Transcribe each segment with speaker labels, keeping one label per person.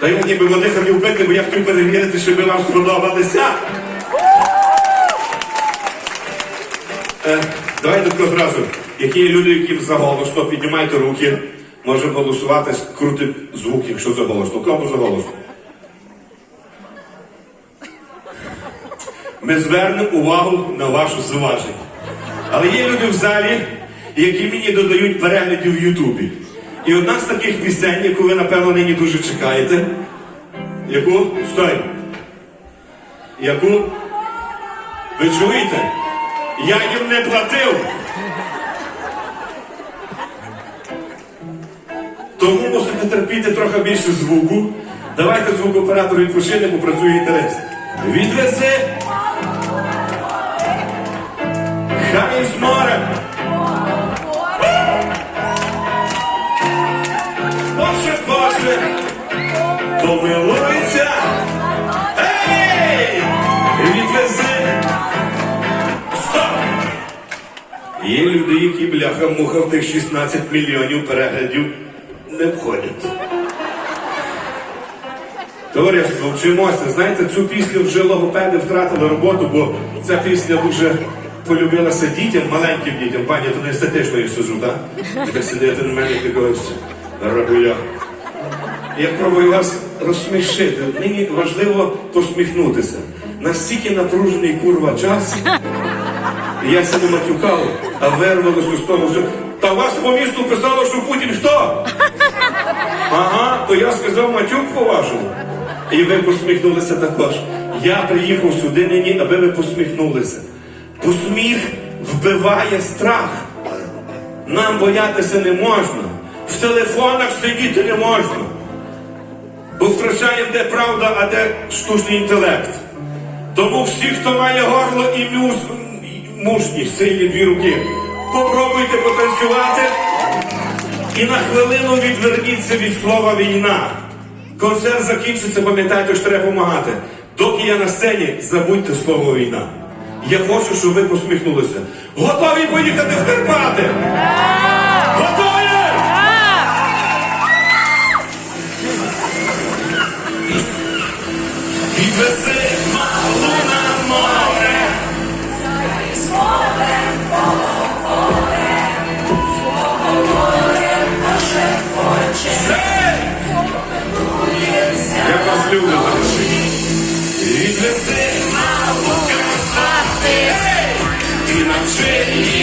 Speaker 1: Та й ніби вони хотів пити, бо я хотів перевірити, щоб ви вам сподобалися. Е, давайте тако зразу. Які є люди, які заголосно, піднімайте руки. Можемо голосувати, крути звук, якщо заголосно. Кому заголосно? Ми звернемо увагу на вашу зваження. Але є люди в залі, які мені додають переглядів в Ютубі. І одна з таких пісень, яку ви, напевно, нині дуже чекаєте. Яку? Стой. Яку? Ви чуєте? Я їм не платив. Тому мусите терпіти трохи більше звуку. Давайте звукооператор відпочине, бо працює інтерес. Відвези. Хай з морем. Помилуйся. Ей! Відвези. Стоп! Є люди, які бляха-муха в тих 16 мільйонів переглядів не входять. Товариство, вчимося. Знаєте, цю пісню вже логопеди втратили роботу, бо ця пісня дуже полюбилася дітям, маленьким дітям. Пані, то не естетично я сижу, так? Ви так сидите на мене як якогось рабуля. Я пробую вас розсмішити. Нині важливо посміхнутися. Настільки напружений курва час. Я це матюкав, а вирвалося з того. Та вас по місту писало, що Путін хто? Ага, то я сказав матюк по-вашому. І ви посміхнулися також. Я приїхав сюди нині, аби ви посміхнулися. Бо сміх вбиває страх. Нам боятися не можна. В телефонах сидіти не можна. Бо втрачаємо де правда, а де штучний інтелект. Тому всі, хто має горло і мюз, мужність, сильні дві руки, попробуйте потанцювати і на хвилину відверніться від слова війна. Концерт закінчиться, пам'ятайте, що треба допомагати. Доки я на сцені, забудьте слово війна. Я хочу, щоб ви посміхнулися. Готові поїхати в Карпати?
Speaker 2: І навчи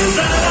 Speaker 2: Cause I